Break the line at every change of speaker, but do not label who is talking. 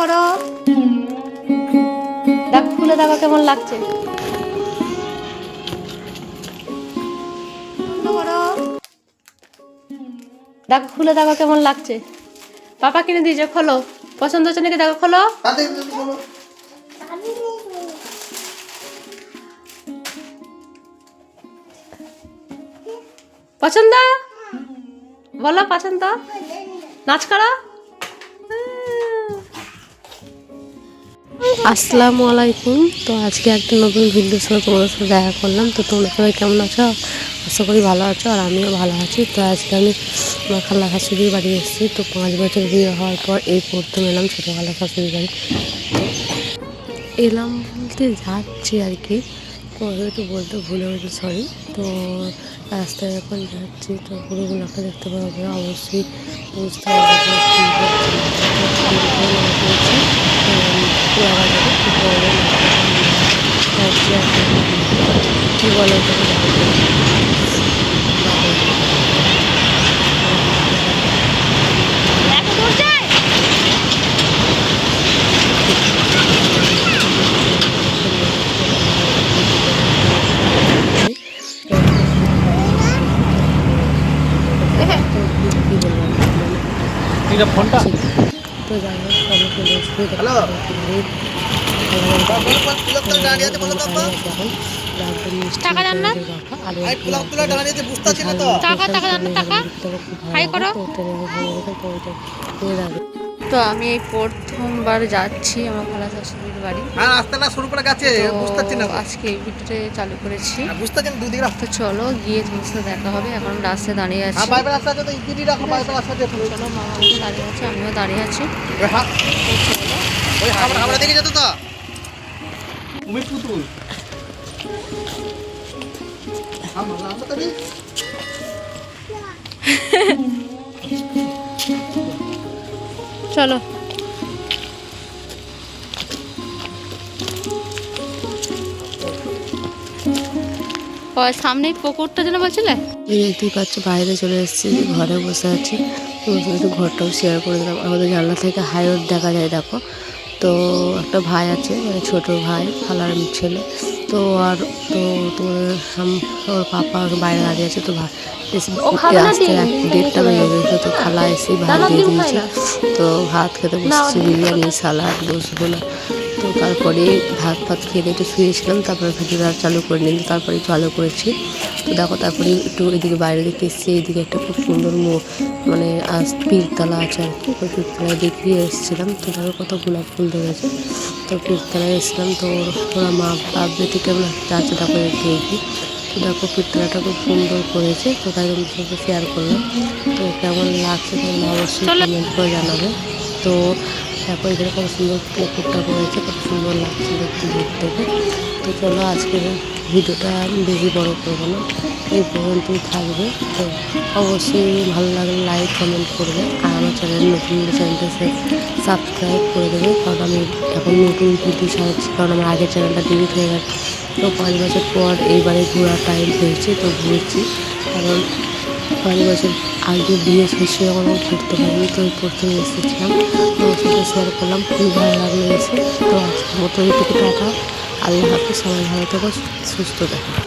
করো। দেখ খুলে দেখো কেমন লাগছে। দেখো খুলে দেখো কেমন লাগছে। পাপা কিনে দিয়েছে খোলো। পছন্দ হচ্ছে নাকি? দেখো খোলো। পছন্দ? বলো পছন্দ? নাচ করো। আসসালামু আলাইকুম। তো আজকে একটা নতুন ভিডিওর সঙ্গে তোমাদের সাথে দেখা করলাম। তো তোমরা সবাই কেমন আছো? আশা করি ভালো আছো আর আমিও ভালো আছি। তো আজকে আমি আমার খালা শাশুড়ির বাড়ি এসেছি। তো পাঁচ বছর বিয়ে হওয়ার পর এই প্রথম এলাম ছোটো খালা শাশুড়ির বাড়ি। এলাম বলতে যাচ্ছি আর কি। তো হয়তো বলতে ভুলে গেছি সরি তো রাস্তায় এখন যাচ্ছি। তো পুরো পুরোগুলোকে দেখতে যায় অবশ্যই বুঝতে পারবে হচ্ছে। তো পোড়া বাজারে কি বলে
ফোনটা
তো যাই হোক সবাই চলে এসেছি? টাকা দেন না? টাকা টাকা দেন না টাকা। হাই করো। তো আমি এই প্রথমবার যাচ্ছি আমার খালা শাশুড়ির বাড়ি।
হ্যাঁ রাস্তাটা শুরু করে গেছে বুঝতে পারছি না।
আজকে এই ভিডিওটা চালু করেছি।
বুঝতে পারছি না দুদিকে রাস্তা
তো চলো গিয়ে তোমার সাথে দেখা হবে। এখন রাস্তায় দাঁড়িয়ে আছি।
বাইবেল রাস্তা তো ইজিলি রাখো বাইবেল রাস্তা আছে
চলো। মামা আমাকে দাঁড়িয়ে আছে আমিও দাঁড়িয়ে আছি।
ওই
তো চলো।
ওই আমরা আমরা দেখে যেত তো। তুমি পুতুল। আমরা আমরা তো
চলো। ওই সামনেই পুকুরটা যেন বলছিলে? এই দেখতেই পাচ্ছ, বাইরে চলে এসেছি, ঘরে বসে আছি। একটু ঘরটাও শেয়ার করে দিলাম। আমাদের জানলা থেকে হাই রোড দেখা যায়, দেখো। তো একটা ভাই আছে মানে ছোট ভাই, খালার ছেলে। তো আর তো তোমার ওর পাপা বাইরে দাঁড়িয়ে আছে তো আসতে এক দেড়টা বেজে গেছে তো খালা এসে ভাত দিয়ে দিয়েছে। তো ভাত খেতে বসেছি বিরিয়ানি সালাদ রসগোল্লা। তো তারপরে ভাত ফাত খেয়ে একটু শুয়েছিলাম তারপরে ভিডিওটা চালু করে নিলাম তারপরে চালু করেছি। তো দেখো তারপরে একটু এদিকে বাইরে দিকে এসেছি এদিকে একটা খুব সুন্দর মো মানে আজ পীরতলা আছে আর কি তো পীরতলায় দেখিয়ে এসেছিলাম। তো তারপর কত গোলাপ ফুল ধরেছে তো পীরতলায় এসেছিলাম তো ওর- মা বাপ বেটি কেমন যাচ্ছে তারপরে দেখি। তো দেখো পীরতলাটা খুব সুন্দর করেছে তো তাই জন্য সাথে শেয়ার করলাম। তো কেমন লাগছে তোমরা অবশ্যই কমেন্ট করে জানাবে। তো দেখো এখানে কত সুন্দর পুকুরটা করেছে কত সুন্দর লাগছে দেখতে থেকে তো চলো আজকের ভিডিওটা বেশি বড় করব না, এই পর্যন্তই থাকবে। তো অবশ্যই ভালো লাগলে লাইক কমেন্ট করবে, আর আমার চ্যানেল নতুন চ্যানেলটা সাবস্ক্রাইব করে দেবে, কারণ আমি এখন নতুন ভিডিও ছাড়ছি, কারণ আমার আগের চ্যানেলটা ডিলিট হয়ে গেছে। তো পাঁচ বছর পর এইবারে ঘোরার টাইম পেয়েছি, তো ঘুরছি। কারণ পাঁচ বছর আগে বিয়ে শেষে যখন ঘুরতে পারিনি তো প্রথমে এসেছিলাম। তো শেয়ার করলাম, খুবই ভালো লাগল। এসে তো আজকের মতো এইটুকু টাকা আল্লাহ হাফিজ, সবাই ভালো থাকো, সুস্থ থাকো।